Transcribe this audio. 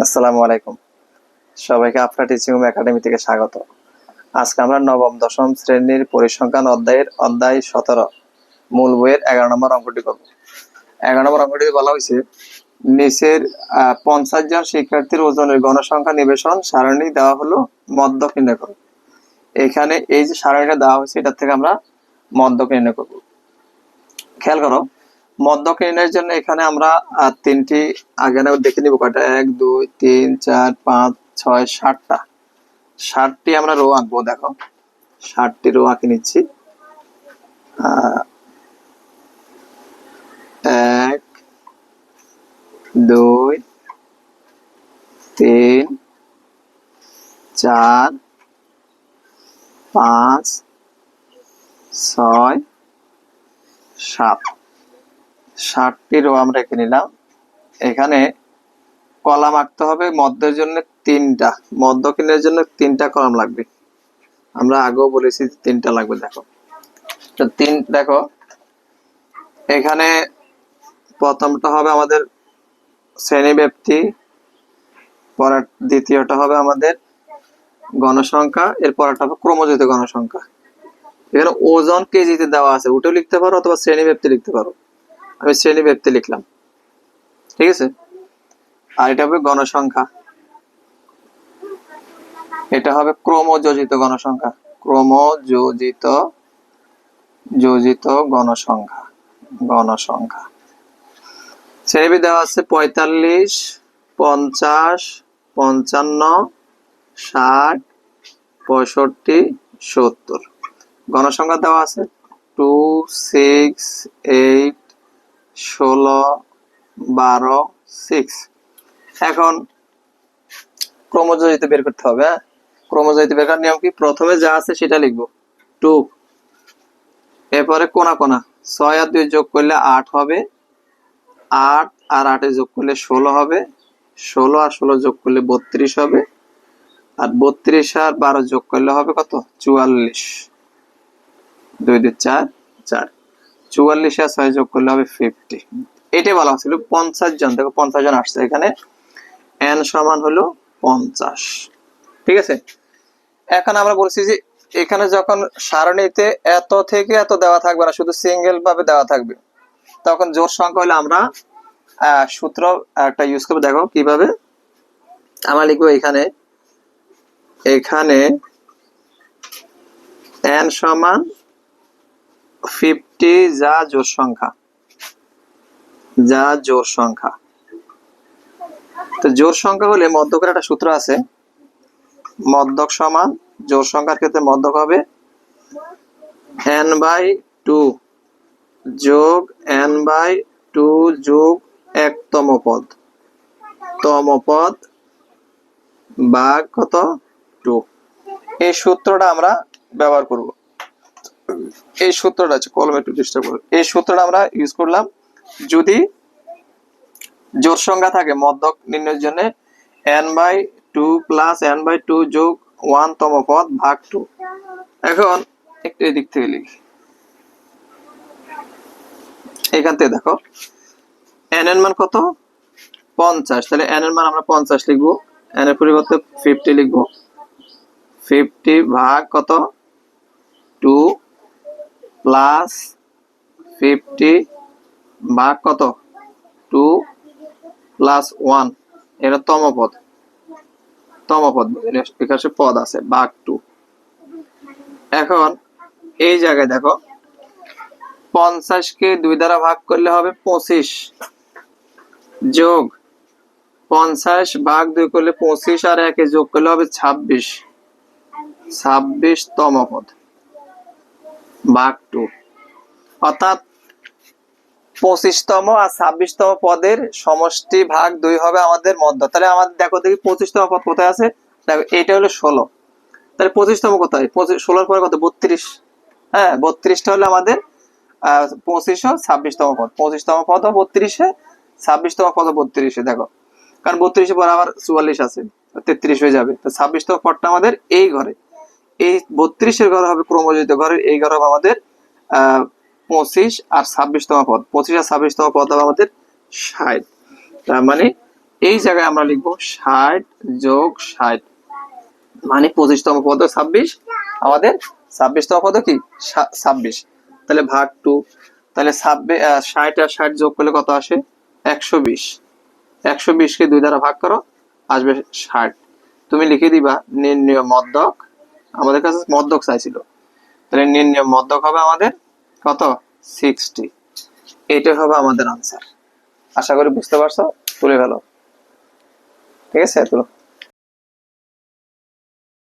আসসালামু আলাইকুম। সবাইকে আফরা টিচিং একাডেমি থেকে স্বাগত। আজকে আমরা নবম, দশম শ্রেণির পরিসংখ্যান অধ্যায়ের অধ্যায় সতেরো, মূল বইয়ের এগারো নম্বর অঙ্কটি করব। এগারো নম্বর অঙ্কটি বলা হয়েছে, নিচের পঞ্চাশ জন শিক্ষার্থীর ওজনের গণসংখ্যা নিবেশন সারণী দেওয়া হলো মধ্যক নির্ণয় করো। এখানে এই যে সারণীটা দেওয়া হয়েছে এটা থেকে আমরা মধ্যক নির্ণয় করব। খেয়াল করো মধ্যক নির্ণয়ের জন্য এখানে আমরা তিনটি, আগে না দেখে নিব কয়টা। এক, দুই, তিন, চার, পাঁচ, ছয়, সাতটা। ষাটটি আমরা রো আঁকবো, দেখো। ষাটটি রো আঁকে নিচ্ছি। এক, দুই, তিন, চার, পাঁচ, ছয়, সাত। ষাটটি রো আমরা এঁকে নিলাম। এখানে কলাম আঁকতে হবে মধ্যের জন্য তিনটা মধ্যকিনের জন্য তিনটা কলাম লাগবে। আমরা আগেও বলেছি তিনটা লাগবে, দেখো। তিন, দেখো, এখানে প্রথমটা হবে আমাদের শ্রেণি ব্যক্তি পরের দ্বিতীয়টা হবে আমাদের গণসংখ্যা এর পরেরটা হবে ক্রমজিত গণসংখ্যা এখানে ওজন কেজিতে দেওয়া আছে, ওটাও লিখতে পারো অথবা শ্রেণি ব্যক্তি লিখতে পারো। আমি শ্রেণি ব্যক্তি লিখলাম। ঠিক আছে? আর এটা হবে গণসংখ্যা। এটা হবে ক্রমযোজিত গণসংখ্যা। ক্রমযোজিত, যোজিত গণসংখ্যা। গণসংখ্যা। শ্রেণি দেওয়া আছে পঁয়তাল্লিশ, পঞ্চাশ, পঞ্চান্ন, ষাট, পঁয়ষট্টি, সত্তর। গণসংখ্যা দেওয়া আছে টু, সিক্স ষোলো বারো সিক্স এখন ক্রমযোজিত বের করতে হবে হ্যাঁ? ক্রমযোজিত বের করার নিয়ম কি? প্রথমে যা আছে সেটা লিখব। টু। এরপরে কোনা কোনা। ছয় আর দুই যোগ করলে আট হবে। আট আর আটে যোগ করলে ষোলো হবে। ষোলো আর ষোলো যোগ করলে বত্রিশ হবে। আর বত্রিশ আর বারো যোগ করলে হবে কত? চুয়াল্লিশ। দুই দুই, চার চার। চুয়াল্লিশ আর ছয় যোগ করলে হবে ফিফটি এটাই বলা হচ্ছিল পঞ্চাশ জন। দেখো, পঞ্চাশ জন আসছে এখানে। এন সমান হলো পঞ্চাশ। ঠিক আছে? এখন আমরা বলছি যে এখানে যখন সারণীতে এত থেকে এত দেওয়া থাকবে না, শুধু সিঙ্গেল ভাবে দেওয়া থাকবে, তখন জোর সংখ্যা হলে আমরা সূত্র একটা ইউজ করব। দেখো কীভাবে? আমরা লিখব এখানে এখানে এন সমান ফিফটি যা জোর সংখ্যা। যা জোর সংখ্যা। তো জোর সংখ্যা হলে মধ্যকের একটা সূত্র আছে। মধ্যক সমান, জোর সংখ্যার ক্ষেত্রে মধ্যক হবে এন বাই টু যোগ এন বাই টু যোগ একতম পদ তম পদ ভাগ কত? টু। এই সূত্রটা আমরা ব্যবহার করব। এই সূত্রটা আছে কলমে একটু ডিস্টার্ব করবে এই সূত্রটা আমরা ইউজ করলাম যদি জোর সংখ্যা থাকে, মধ্যক নির্ণয়ের জন্য N by two plus N by two যোগ ওয়ান তম পদ ভাগ টু এখন একটু এদিক থেকে লিখি। এখান থেকে দেখো এন এর মান কত? পঞ্চাশ। তাহলে এন এর মান আমরা পঞ্চাশ লিখব। এন এর পরিবর্তে ফিফটি লিখব। ফিফটি ভাগ কত? টু প্লাস ফিফটি ভাগ কত? টু প্লাস ওয়ান এটা তম পদ তম পদ আছে, ভাগ টু এখন, এই জায়গায় দেখো, পঞ্চাশকে দুই দ্বারা ভাগ করলে হবে পঁচিশ। যোগ পঞ্চাশ ভাগ দুই করলে পঁচিশ আর একে যোগ করলে হবে ছাব্বিশ। ছাব্বিশ তম পদ ভাগ টু অর্থাৎ পঁচিশতম আর ছাব্বিশতম পদের সমষ্টি ভাগ দুই হবে আমাদের মধ্য। তাহলে আমাদের দেখো দেখি পঁচিশতম পদ কোথায় আছে? দেখো, এইটা হলো ষোলো। তাহলে পঁচিশতম কোথায়? পঁচিশ ষোলোর পরে কত? বত্রিশ। হ্যাঁ বত্রিশটা হলো আমাদের, আহ পঁচিশশো ছাব্বিশতম পদ। পঁচিশতম পদ বত্রিশে, ছাব্বিশতম পদ বত্রিশে, দেখো। কারণ বত্রিশে পর আবার চুয়াল্লিশ আছে তেত্রিশ হয়ে যাবে। তো ছাব্বিশতম পদটা আমাদের এই ঘরে। এই বত্রিশের ঘর হবে ক্রমজিত ঘরের, এই ঘর হবে আমাদের, আহ পঁচিশ আর ছাব্বিশতম পদ। পঁচিশ আর ছাব্বিশতম পদ হবে আমাদের ষাট। তার মানে এই জায়গায় আমরা লিখব ষাট যোগ ষাট। মানে পঁচিশতম পদ ছাব্বিশ। আমাদের ছাব্বিশতম পদ কি? ছাব্বিশ। তাহলে ভাগ টু। তাহলে ছাব্বিশ ষাট আর ষাট যোগ করলে কত আসে? একশো বিশ। একশো বিশকে দুই দ্বারা ভাগ করো, আসবে ষাট। তুমি লিখে দিবা নির্ণয় মদ্যক। আমাদের কাছে মদ্যক চাইছিল। তাহলে নির্ণয় মদ্যক হবে আমাদের কত? সিক্সটি এইটাই হবে আমাদের আনসার আশা করি বুঝতে পারছ? তুলে ফেলো। ঠিক আছে, তুলো।